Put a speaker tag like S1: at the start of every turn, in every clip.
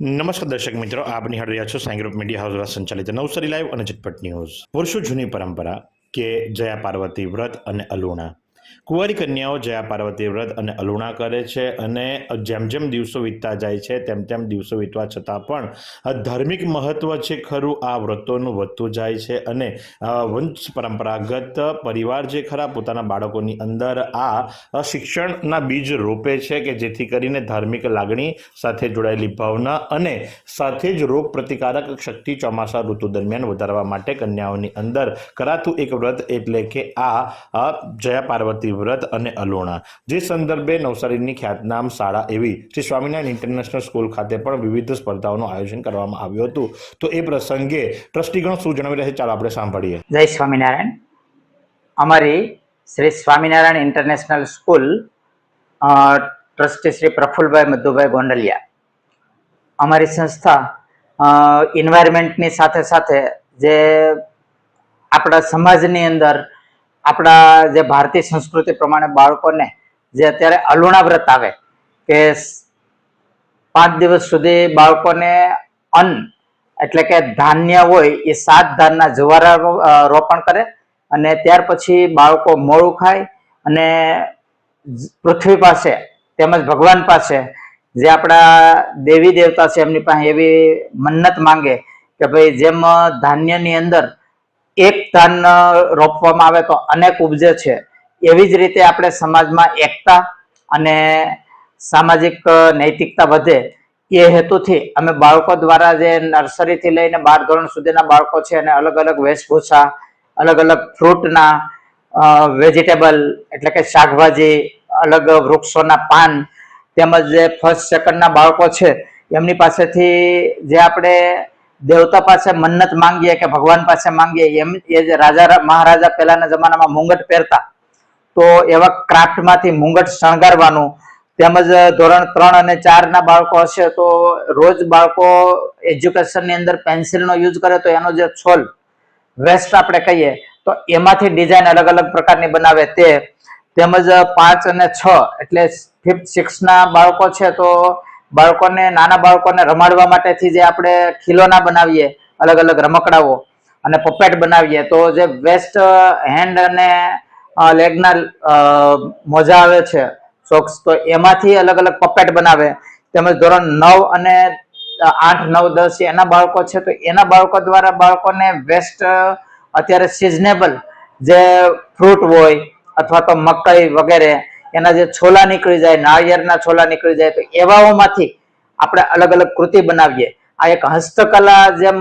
S1: નમસ્કાર દર્શક મિત્રો, આપ નિહાળી રહ્યા છો સાઈ મીડિયા હાઉસ દ્વારા સંચાલિત નવસારી લાઈવ અને ઝટપટ ન્યૂઝ. વર્ષો જૂની પરંપરા કે જયા પાર્વતી વ્રત અને અલુણા. કુંવારી કન્યાઓ જયા પાર્વતી વ્રત અને અલુણા કરે છે અને જેમ જેમ દિવસો વીતતા જાય છે, તેમ તેમ દિવસો વીતવા છતાં પણ ધાર્મિક મહત્વ છે ખરું, આ વ્રતોનું વધતું જાય છે અને વંશ પરંપરાગત પરિવાર જે ખરા પોતાના બાળકોની અંદર આ શિક્ષણના બીજ રોપે છે કે જેથી કરીને ધાર્મિક લાગણી સાથે જોડાયેલી ભાવના અને સાથે જ રોગ પ્રતિકારક શક્તિ ચોમાસા ઋતુ દરમિયાન વધારવા માટે કન્યાઓની અંદર કરાતું એક વ્રત એટલે કે આ જયા પાર્વતી વ્રત અને અલોણા. જે સંદર્ભે નવસારીની ખ્યાતનામ શાળા એવી શ્રી સ્વામિનારાયણ ઇન્ટરનેશનલ સ્કૂલ ખાતે પણ વિવિધ સ્પર્ધાઓનું આયોજન કરવામાં આવ્યું હતું. તો એ પ્રસંગે ટ્રસ્ટીગણ શું જણાવી રહ્યા છે? ચાલો આપણે સાંભળીએ.
S2: જય સ્વામિનારાયણ. અમારી Shri Swaminarayan international school trustee Shri Prafulbhai Madhubhai Gondaliya. અમારી સંસ્થા ઇન્વાયરમેન્ટની સાથે સાથે જે આપણા સમાજની અંદર આપણા જે ભારતીય સંસ્કૃતિ પ્રમાણે બાળકોને જે અત્યારે અલુણા વ્રત આવે કે પાંચ દિવસ સુધી બાળકોને અન્ન એટલે કે ધાન્ય હોય એ સાત ધાનના જવારા રોપણ કરે અને ત્યાર પછી બાળકો મોળું ખાય અને પૃથ્વી પાસે તેમજ ભગવાન પાસે જે આપણા દેવી દેવતા છે એમની પાસે એવી મન્નત માંગે કે ભાઈ જેમ ધાન્યની અંદર એક ધાન રોપવામાં આવે તો અનેક ઉપજે છે. એવી જ રીતે આપણે સમાજમાં એકતા અને સામાજિક નૈતિકતા વધે એ હેતુથી અમે બાળકો દ્વારા જે નર્સરીથી લઈને બાર ધોરણ સુધીના બાળકો છે અને અલગ અલગ વેશભૂષા, અલગ અલગ ફ્રૂટના વેજીટેબલ એટલે કે શાકભાજી, અલગ વૃક્ષોના પાન તેમજ જે ફર્સ્ટ સેકન્ડના બાળકો છે એમની પાસેથી જે આપણે દેવતા પાસે મન્નત માંગીએ કે ભગવાન પાસે માંગીએ, એમ એ જે રાજા મહારાજા પહેલાના જમાનામાં મુંગટ પહેરતા. તો એવા ક્રાફ્ટમાંથી મુંગટ શણગારવાનું, તેમજ ધોરણ ત્રણ અને ચાર ના બાળકો હશે, તો રોજ બાળકો એજ્યુકેશનની અંદર પેન્સિલનો યુઝ કરે તો એનો જે છોલ, વેસ્ટ આપણે કહીએ, તો એમાંથી ડિઝાઇન અલગ અલગ પ્રકારની બનાવે તે. તેમજ પાંચ અને છ, એટલે ફિફ્થ સિક્સ ના બાળકો છે તો બાળકોને, નાના બાળકોને રમાડવા માટેથી જે આપણે ખીલોના બનાવીએ, અલગ અલગ રમકડાઓ અને પપેટ બનાવીએ, તો જે વેસ્ટ હેન્ડ અને લેગના મોજા આવે છે સોક્સ તો એમાંથી અલગ અલગ પપેટ બનાવે. તેમજ ધોરણ નવ અને આઠ, નવ, દસ એના બાળકો છે, તો એના બાળકો દ્વારા બાળકોને વેસ્ટ અત્યારે સિઝનેબલ જે ફ્રૂટ હોય, અથવા તો મકાઈ વગેરે એના જે છોલા નીકળી જાય, નાળિયેરના છોલા નીકળી જાય, તો એવાઓમાંથી આપણે અલગ અલગ કૃતિ બનાવીએ. આ એક હસ્તકલા જેમ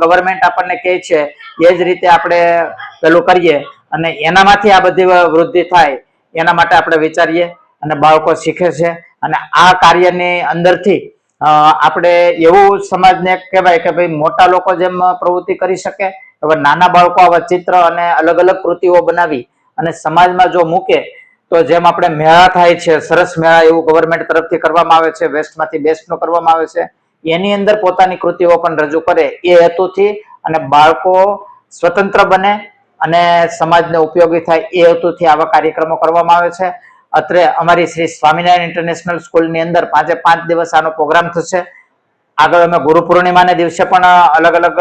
S2: ગવર્મેન્ટ આપણને કહે છે, એ જ રીતે આપણે પેલું કરીએ અને એનામાંથી આ બધી વૃદ્ધિ થાય, એના માટે આપણે વિચારીએ અને બાળકો શીખે છે અને આ કાર્યની અંદરથી આપણે એવું સમાજને કહેવાય કે ભાઈ મોટા લોકો જેમ પ્રવૃત્તિ કરી શકે, હવે નાના બાળકો આવા ચિત્ર અને અલગ અલગ કૃતિઓ બનાવી અને સમાજમાં જો મૂકે તો જેમ આપણે મેળા થાય છે, સરસ મેળા એવું ગવર્મેન્ટ તરફથી કરવામાં આવે છે, વેસ્ટમાંથી બેસ્ટનો કરવામાં આવે છે, એની અંદર પોતાની કૃતિઓ પણ રજૂ કરે એ હેતુથી અને બાળકો સ્વતંત્ર બને અને સમાજને ઉપયોગી થાય એ હેતુથી આવા કાર્યક્રમો કરવામાં આવે છે. અત્રે અમારી શ્રી સ્વામિનારાયણ ઇન્ટરનેશનલ સ્કૂલની અંદર પાંચે પાંચ દિવસ આનો પ્રોગ્રામ થશે. આગળ અમે ગુરુ પૂર્ણિમાને દિવસે પણ અલગ અલગ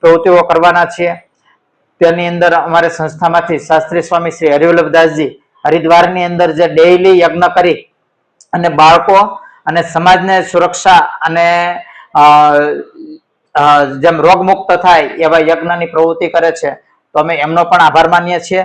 S2: પ્રવૃત્તિઓ કરવાના છીએ. તેની અંદર અમારે સંસ્થામાંથી શાસ્ત્રી સ્વામી શ્રી હરિવલ્લભદાસજી હરિદ્વારની અંદર જે ડેઈલી યજ્ઞ કરી અને બાળકો અને સમાજને સુરક્ષા અને જેમ રોગમુક્ત થાય એવા યજ્ઞની પ્રવૃત્તિ કરે છે, તો અમે એમનો પણ આભાર માનીએ છીએ.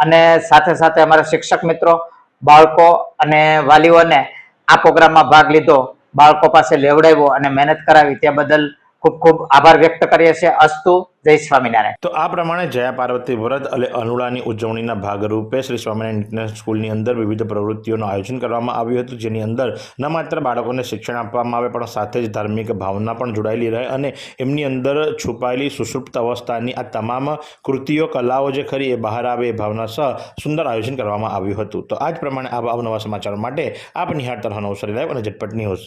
S2: અને સાથે સાથે અમારા શિક્ષક મિત્રો, બાળકો અને વાલીઓને આ પ્રોગ્રામમાં ભાગ લીધો, બાળકો પાસે લેવડાવ્યો અને મહેનત કરાવી. તે બદલ ખૂબ ખૂબ આભાર વ્યક્ત કરીએ છીએ. અસ્તુ, જય સ્વામિનારાયણ.
S1: તો આ પ્રમાણે જયા પાર્વતી વ્રત અને અનુડાની ઉજવણીના ભાગરૂપે શ્રી સ્વામિનારાયણ ઇન્ટરનેશનલ સ્કૂલની અંદર વિવિધ પ્રવૃત્તિઓનું આયોજન કરવામાં આવ્યું હતું, જેની અંદર ન માત્ર બાળકોને શિક્ષણ આપવામાં આવે, પણ સાથે જ ધાર્મિક ભાવના પણ જોડાયેલી રહે અને એમની અંદર છુપાયેલી સુષુપ્ત અવસ્થાની આ તમામ કૃતિઓ, કલાઓ જે ખરી એ બહાર આવે એ ભાવના સહ સુંદર આયોજન કરવામાં આવ્યું હતું. તો આ જ પ્રમાણે આવા અવનવા સમાચારો માટે આપ નિહાળ રહો નવસારી લાઈવ અને ઝટપટ ન્યૂઝ.